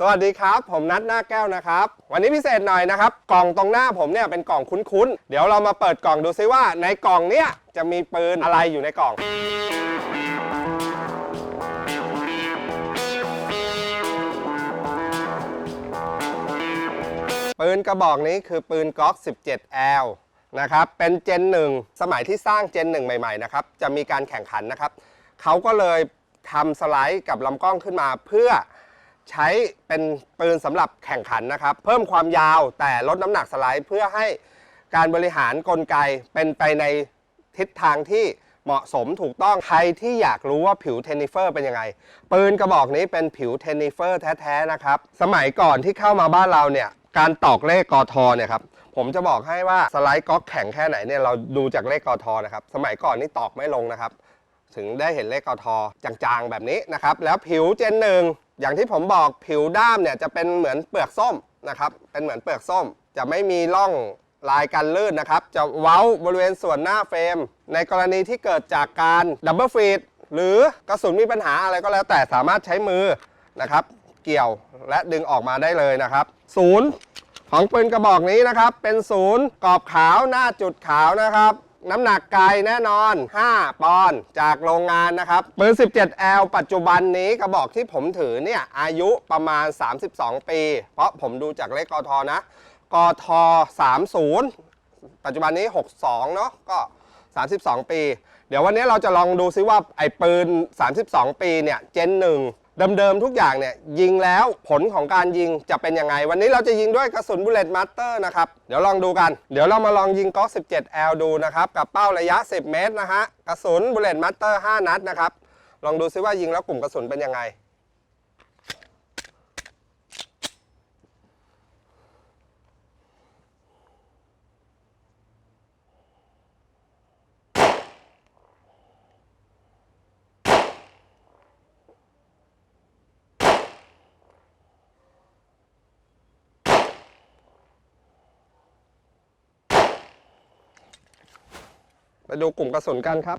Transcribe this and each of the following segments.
สวัสดีครับ ผมนัทหน้าแก้วนะครับ วันนี้พิเศษหน่อยนะครับ กล่องตรงหน้าผมเนี่ยเป็นกล่องคุ้นๆ เดี๋ยวเรามาเปิดกล่องดูซิว่า ในกล่องเนี้ยจะมีปืนอะไรอยู่ในกล่อง ปืนกระบอกนี้คือปืนก๊อก 17L นะครับเป็นเจนหนึ่งสมัยที่สร้างเจนหนึ่งใหม่ๆนะครับจะมีการแข่งขันนะครับเขาก็เลยทำสไลด์กับลำกล้องขึ้นมาเพื่อ ใช้เป็นปืนสำหรับแข่งขันนะครับ เพิ่มความยาวแต่ลดน้ำหนักสไลด์เพื่อให้การบริหารกลไกเป็นไปในทิศทางที่เหมาะสมถูกต้องใครที่อยากรู้ว่าผิวเทนนิเฟอร์เป็นยังไง ปืนกระบอกนี้เป็นผิวเทนนิเฟอร์แท้ ๆ นะครับ สมัยก่อนที่เข้ามาบ้านเราเนี่ย การตอกเลขกอทอเนี่ยครับ ผมจะบอกให้ว่าสไลด์ก๊อกแข็งแค่ไหนเนี่ยเราดูจากเลขกอทอนะครับ สมัยก่อนนี่ตอกไม่ลงนะครับ ถึงได้เห็นเลขกอทอจางๆแบบนี้นะครับ แล้วผิวเจนหนึ่ง อย่างที่ผมบอกผิวด้ามเนี่ยจะเป็นเหมือนเปลือกส้มนะครับ เป็นเหมือนเปลือกส้ม จะไม่มีร่องลายกันลื่นนะครับ จะเว้าบริเวณส่วนหน้าเฟรม ในกรณีที่เกิดจากการดับเบิลฟีดหรือกระสุนมีปัญหาอะไรก็แล้วแต่สามารถใช้มือนะครับ เกี่ยวและดึงออกมาได้เลยนะครับ ศูนย์ของปืนกระบอกนี้นะครับ เป็นศูนย์กรอบขาวหน้าจุดขาวนะครับ น้ำหนักไกลแน่นอน 5 ปอนด์จากโรงงานนะครับปืน 17L ปัจจุบันนี้กระบอกที่ผมถือเนี่ยอายุประมาณ 32 ปี เพราะผมดูจากเลขกทนะกท30 ปัจจุบันนี้ 62 เนาะก็ 32 ปี เดี๋ยววันนี้เราจะลองดูซิว่าไอ้ปืน 32 ปีเนี่ยเจนหนึ่ง เดิมๆทุกอย่างเนี่ยยิงแล้วผลของการยิงจะเป็นยังไง วันนี้เราจะยิงด้วยกระสุนบุลเลตมาสเตอร์นะครับเดี๋ยวลองดูกัน เดี๋ยวเรามาลองยิงก๊อก 17L ดูนะครับกับเป้าระยะ 10 เมตรนะฮะกระสุนบุลเลตมาสเตอร์5นัดนะครับลองดูซิว่ายิงแล้วกลุ่มกระสุนเป็นยังไง ไปดูกลุ่มกระสุนกันครับ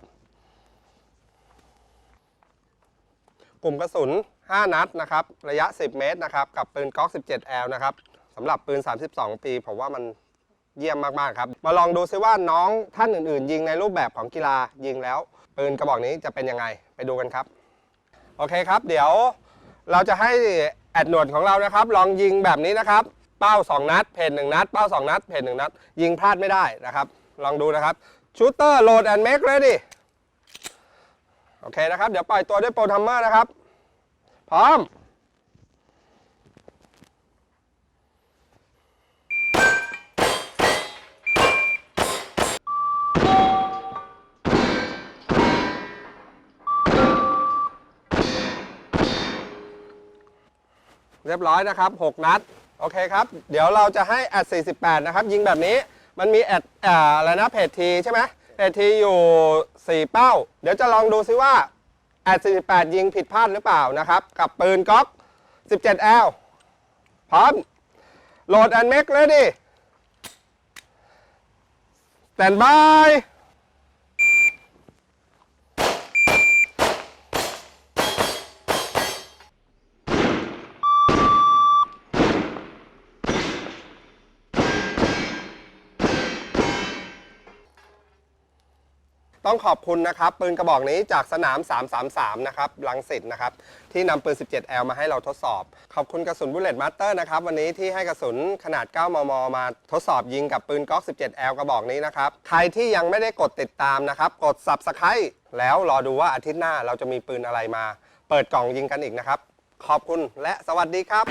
กลุ่มกระสุน 5 นัดนะครับ ระยะ 10 เมตรนะครับ กับปืนก๊อก 17L นะครับสำหรับปืน 32 ปีผมว่ามันเยี่ยมมาก ๆ ครับ มาลองดูซิว่าน้องท่านอื่น ๆ ยิงในรูปแบบของกีฬายิงแล้ว ปืนกระบอกนี้จะเป็นยังไงไปดูกันครับ โอเคครับ เดี๋ยวเราจะให้แอดหนวดของเรานะครับ ลองยิงแบบนี้นะครับ เป้า 2 นัด เพน1นัด เป้า 2 นัด เพน1นัด ยิงพลาดไม่ได้นะครับ ลองดูนะครับ ชูเตอร์โหลดแอนด์เมคเลยดิโอเคนะครับ เดี๋ยวปล่อยตัวด้วยโปรทัมเมอร์นะครับ พร้อม เรียบร้อยนะครับ 6 นัด โอเคครับ เดี๋ยวเราจะให้แอด48 นะครับ ยิงแบบนี้ มันมีแอดอ่าอะไรนะเพจทีใช่ไหมเพจทีอยู่ 4 เป้า เดี๋ยวจะลองดูซิว่าแอด48 ยิงผิดพลาดหรือเปล่านะครับ กับปืนก๊อก 17L พร้อม โหลดแอนเมกเลยดิแตนบาย ต้องขอบคุณนะครับ ปืนกระบอกนี้จากสนาม 333 นะครับลังสิตนะครับ ที่นำปืน 17L มาให้เราทดสอบ ขอบคุณกระสุนบุลเลตมาสเตอร์นะครับ วันนี้ที่ให้กระสุนขนาด 9 มม มาทดสอบยิงกับปืนก๊อก 17L กระบอกนี้นะครับ ใครที่ยังไม่ได้กดติดตามนะครับ กด Subscribe แล้วรอดูว่าอาทิตย์หน้าเราจะมีปืนอะไรมา เปิดกล่องยิงกันอีกนะครับ ขอบคุณและสวัสดีครับ